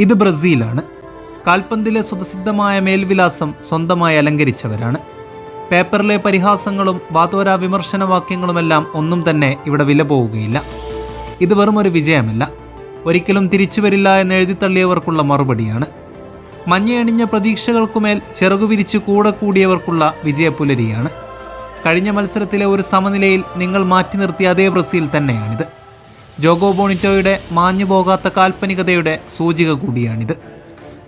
ഇത് ബ്രസീലാണ്. കാൽപന്തിലെ സ്വതസിദ്ധമായ മേൽവിലാസം സ്വന്തമായി അലങ്കരിച്ചവരാണ്. പേപ്പറിലെ പരിഹാസങ്ങളും വാതോരാ വിമർശന വാക്യങ്ങളുമെല്ലാം ഒന്നും തന്നെ ഇവിടെ വില പോവുകയില്ല. ഇത് വെറും ഒരു വിജയമല്ല. ഒരിക്കലും തിരിച്ചു വരില്ല എന്ന് എഴുതിത്തള്ളിയവർക്കുള്ള മറുപടിയാണ്. മഞ്ഞയണിഞ്ഞ പ്രതീക്ഷകൾക്കുമേൽ ചിറകുവിരിച്ച് കൂടെ കൂടിയവർക്കുള്ള വിജയപുലരിയാണ്. കഴിഞ്ഞ മത്സരത്തിലെ ഒരു സമനിലയിൽ നിങ്ങൾ മാറ്റി നിർത്തിയ അതേ ബ്രസീൽ തന്നെയാണിത്. ജോഗോ ബോണിറ്റോയുടെ മാഞ്ഞു പോകാത്ത കാൽപ്പനികതയുടെ സൂചിക കൂടിയാണിത്.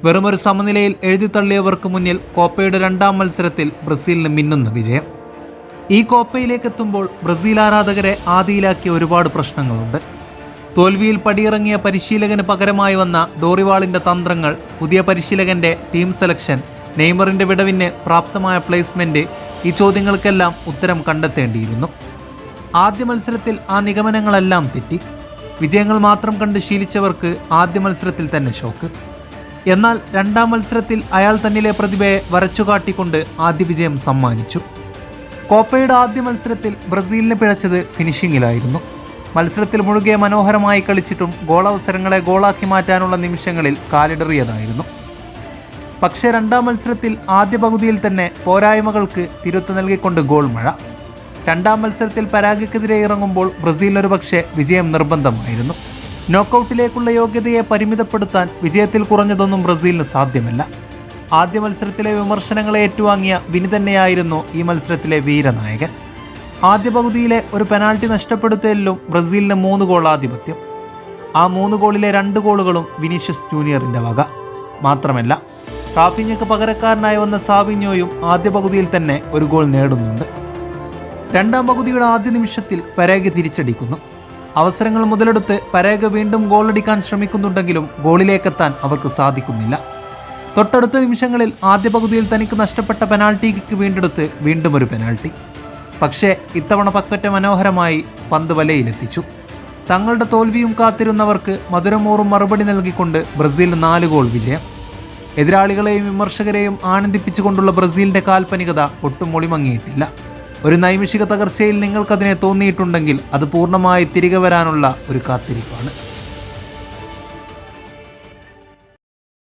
വെറുമൊരു സമനിലയിൽ എഴുതിത്തള്ളിയവർക്ക് മുന്നിൽ കോപ്പയുടെ രണ്ടാം മത്സരത്തിൽ ബ്രസീലിന് മിന്നുന്ന വിജയം. ഈ കോപ്പയിലേക്ക് എത്തുമ്പോൾ ബ്രസീൽ ആരാധകരെ ആദിയിലാക്കിയ ഒരുപാട് പ്രശ്നങ്ങളുണ്ട്. തോൽവിയിൽ പടിയിറങ്ങിയ പരിശീലകന് പകരമായി വന്ന ഡോറിവാളിന്റെ തന്ത്രങ്ങൾ പുതിയ പരിശീലകന്റെ ടീം സെലക്ഷൻ നെയ്മറിന്റെ വിടവിന് പ്രാപ്തമായ പ്ലേസ്മെന്റ് ഈ ചോദ്യങ്ങൾക്കെല്ലാം ഉത്തരം കണ്ടെത്തേണ്ടിയിരുന്നു. ആദ്യ മത്സരത്തിൽ ആ നിഗമനങ്ങളെല്ലാം തെറ്റി. വിജയങ്ങൾ മാത്രം കണ്ട് ശീലിച്ചവർക്ക് ആദ്യ മത്സരത്തിൽ തന്നെ ഷോക്ക്. എന്നാൽ രണ്ടാം മത്സരത്തിൽ അയാൾ തന്നിലെ പ്രതിഭയെ വരച്ചുകാട്ടിക്കൊണ്ട് ആദ്യ വിജയം സമ്മാനിച്ചു. കോപ്പയുടെ ആദ്യ മത്സരത്തിൽ ബ്രസീലിനെ പിഴച്ചത് ഫിനിഷിങ്ങിലായിരുന്നു മത്സരത്തിൽ മുഴുകെ മനോഹരമായി കളിച്ചിട്ടും ഗോളവസരങ്ങളെ ഗോളാക്കി മാറ്റാനുള്ള നിമിഷങ്ങളിൽ കാലിടറിയതായിരുന്നു. പക്ഷേ രണ്ടാം മത്സരത്തിൽ ആദ്യ പകുതിയിൽ തന്നെ പോരായ്മകൾക്ക് തിരുത്തു നൽകിക്കൊണ്ട് ഗോൾ മഴ. രണ്ടാം മത്സരത്തിൽ പരാഗക്കെതിരെ ഇറങ്ങുമ്പോൾ ബ്രസീൽ ഒരുപക്ഷെ വിജയം നിർബന്ധമായിരുന്നു. നോക്കൌട്ടിലേക്കുള്ള യോഗ്യതയെ പരിമിതപ്പെടുത്താൻ വിജയത്തിൽ കുറഞ്ഞതൊന്നും ബ്രസീലിന് സാധ്യമല്ല. ആദ്യ മത്സരത്തിലെ വിമർശനങ്ങളെ ഏറ്റുവാങ്ങിയ വിനി തന്നെയായിരുന്നു ഈ മത്സരത്തിലെ വീരനായകൻ. ആദ്യ പകുതിയിലെ ഒരു പെനാൾട്ടി നഷ്ടപ്പെടുത്തലിലും ബ്രസീലിന് മൂന്ന് ഗോൾ ആധിപത്യം. ആ മൂന്ന് ഗോളിലെ രണ്ട് ഗോളുകളും വിനീഷ്യസ് ജൂനിയറിന്റെ വക. മാത്രമല്ല റാഫിഞ്ഞക്ക് പകരക്കാരനായി വന്ന സാവിഞ്ഞോയും ആദ്യ പകുതിയിൽ തന്നെ ഒരു ഗോൾ നേടുന്നുണ്ട്. രണ്ടാം പകുതിയുടെ ആദ്യ നിമിഷത്തിൽ പരേഗ തിരിച്ചടിക്കുന്നു. അവസരങ്ങൾ മുതലെടുത്ത് പരേഗ വീണ്ടും ഗോളടിക്കാൻ ശ്രമിക്കുന്നുണ്ടെങ്കിലും ഗോളിലേക്കെത്താൻ അവർക്ക് സാധിക്കുന്നില്ല. തൊട്ടടുത്ത നിമിഷങ്ങളിൽ ആദ്യ പകുതിയിൽ തനിക്ക് നഷ്ടപ്പെട്ട പെനാൾട്ടി കിക്ക് വീണ്ടെടുത്ത് വീണ്ടും ഒരു പെനാൾട്ടി. പക്ഷേ ഇത്തവണ പക്കറ്റ മനോഹരമായി പന്ത് വലയിലെത്തിച്ചു. തങ്ങളുടെ തോൽവിയും കാത്തിരുന്നവർക്ക് മധുരമോറും മറുപടി നൽകിക്കൊണ്ട് ബ്രസീൽ നാല് ഗോൾ വിജയം. എതിരാളികളെയും വിമർശകരെയും ആനന്ദിപ്പിച്ചുകൊണ്ടുള്ള ബ്രസീലിന്റെ കാൽപ്പനികത ഒട്ടും ഒളിമങ്ങിയിട്ടില്ല. ഒരു നൈമിഷിക തകർച്ചയിൽ നിങ്ങൾക്കതിനെ തോന്നിയിട്ടുണ്ടെങ്കിൽ അത് പൂർണമായി തിരികെ വരാനുള്ള ഒരു കാത്തിരിപ്പാണ്.